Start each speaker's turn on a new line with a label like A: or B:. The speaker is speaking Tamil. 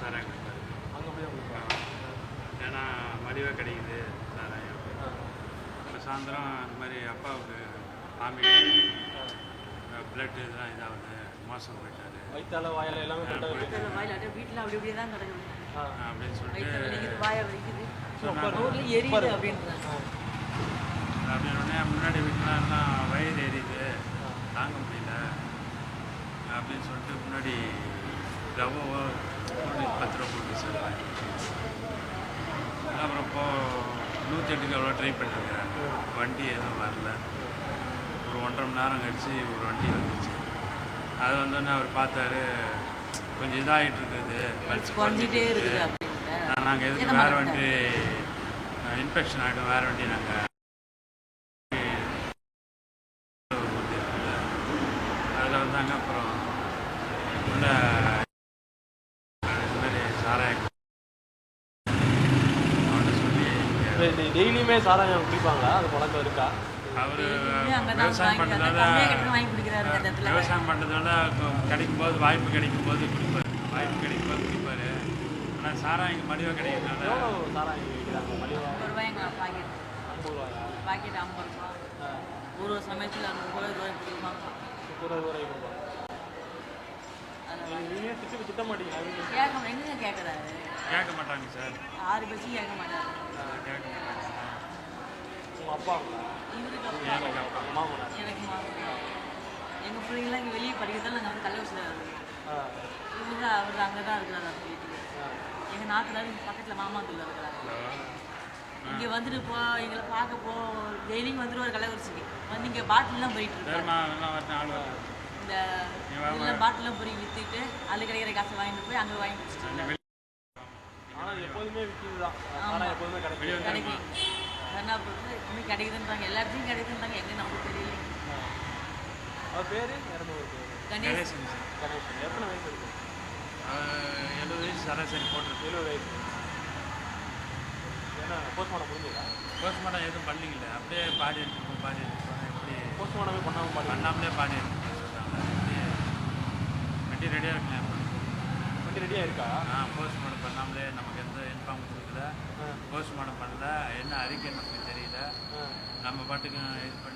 A: சாராயம் குடிப்பாரு
B: அங்கே போய் குடிப்பாங்க
A: ஏன்னா மலிவாக கிடைக்குது சாராயம். இப்போ சாயந்தரம் இந்த மாதிரி அப்பாவுக்கு வாமிட் பிளட் இதெல்லாம் இதாகுது மோசம் போயிட்டாரு.
B: வயிற்றால வாயால எல்லாமே
C: வீட்டில் வாயில் அப்படியே வீட்டில் அப்படி அப்படியே தான் கிடக்குது.
A: அப்படின்னு சொல்லிட்டு
C: வாயை வலிக்குது. எரியுது அப்படின்றாங்க.
A: அப்படின்னு உடனே முன்னாடி வீட்டுலாம் வயிறு எரியுது. தாங்க முடியல. அப்படின்னு சொல்லிட்டு முன்னாடி ரவோ பத்து ரூபா போட்டு சார் அப்புறம் இப்போ நூற்றி எட்டுக்கு எவ்வளோ ட்ரை பண்ணிருக்கிறேன் வண்டி எதுவும் வரல ஒரு ஒன்றரை மணி நேரம் கழிச்சு ஒரு வண்டி வந்துச்சு அது வந்தோடனே அவர் பார்த்தாரு கொஞ்சம் இதாகிட்டு இருக்குது பல்ஸ்
C: குறைஞ்சிட்டே இருக்குது
A: நாங்கள் எதுக்கு வேறு வண்டி இன்ஃபெக்ஷன் ஆகிடும் வேறு வண்டி நாங்கள் அதில் வந்தாங்க அப்புறம் உள்ள இது மாதிரி சாராயம் அவன்கிட்ட சொல்லி இங்க
B: டெய்லியுமே சாராயம் குடிப்பாங்களா? அது பழக்கம் இருக்கா?
A: அவர் விவசாயம் பண்ணுறதால
C: அந்த
A: விவசாயம் பண்ணுறதால கிடைக்கும் போது வாய்ப்பு கிடைக்கும் போது குடிப்பார். வாய்ப்பு கிடைக்கும் போது குடிப்பார். ஆனால் சாராயம் இங்கே மலிவாக கிடைக்கிறதுனால
B: சாராயம் விற்கிறாங்க மலிவா
C: ஐம்பது ரூபாய்ங்க பாக்கெட்.
B: ஐம்பது ரூபாயா?
C: பாக்கெட் ஐம்பது ரூபா. ஒரு ஒரு சமயத்தில் முப்பது ரூபாய் கொடுப்பாங்க.
B: முப்பது ரூபாய் கொடுப்பாங்க
C: அதில்
B: நீங்க திட்டு திட்ட மாட்டீங்க அவங்க
C: கேட்க எங்கங்க கேட்குறாரு
A: கேட்க மாட்டாங்க சார்.
C: ஆறு பட்சம் கேட்க மாட்டாரு
A: கேட்க மாட்டாங்க
B: உங்க அப்பாங்களா
C: இவருக்கு அப்பா.
A: அப்பா
B: மாமனா
C: எனக்கு எங்கள் பிள்ளைங்களாம் இங்கே வெளியே படிக்கிறதால நாங்கள் வந்து கள்ளக்குறிச்சியில் இருக்கோம் இவங்க அவர் அங்கே தான் இருக்கிறாரு அந்த வீட்டுக்கு. எங்கள் நாத்தனார் இங்க பக்கத்தில் மாமாத்துல இருக்கிறாங்க
A: ஹலோ.
C: இங்கே வந்துட்டு போ எங்களை பார்க்க போ டெய்லியும் வந்துடுவார் கள்ளக்குறிச்சிக்கு. வந்து இங்கே பாட்டிலாம் போயிட்டு இருக்காரு இந்த பாட்டிலாம் பொறி விற்றுட்டு அதில் கிடைக்கிற காசை வாங்கிட்டு போய் அங்கே வாங்கி
B: ஆனா எப்போதுமே விற்கிது தான். சாராயம் எப்போதுமே கிடைக்கும்
C: கிடைக்கும். கர்நாபுரத்தில் எப்பவுமே கிடைக்குதுன்றாங்க. எல்லா இடத்துலையும் கிடைக்குதுன்றாங்க. எங்கே நமக்கு தெரியல.
B: அவர் பேர்? இறந்து ஒரு பேர்.
C: கணேஷ்.
A: கணேசன்
B: கணேசன் எத்தனை வயசு இருக்கு?
A: எழுபது வயசு சராசரி போட்டிருக்கு.
B: எழுபது வயசு. ஏன்னா போஸ்ட்மார்ட்டம் முடிஞ்சதா?
A: போஸ்ட்மார்ட்டம் எதுவும் பண்ணிக்கல அப்படியே பாடி எடுத்துருக்கோம் பாடி எடுத்துருக்கோம் எப்படி
B: போஸ்ட்மார்ட்டமே பண்ணாமல் பாடி
A: பண்ணாமலே பாடி எடுத்துருக்கோம் வண்டி ரெடியாக இருக்கலாம்
B: வண்டி ரெடியாக இருக்கா?
A: ஆ போஸ்ட்மார்ட்டம் பண்ணாமலே நமக்கு எந்த இன்ஃபார்ம் கொடுக்கல.
B: ஆ.
A: போஸ்ட்மார்ட்டம் பண்ணல. என்ன அறிக்கை நமக்கு தெரியல. நம்ம பாட்டுக்கு இது பண்ணி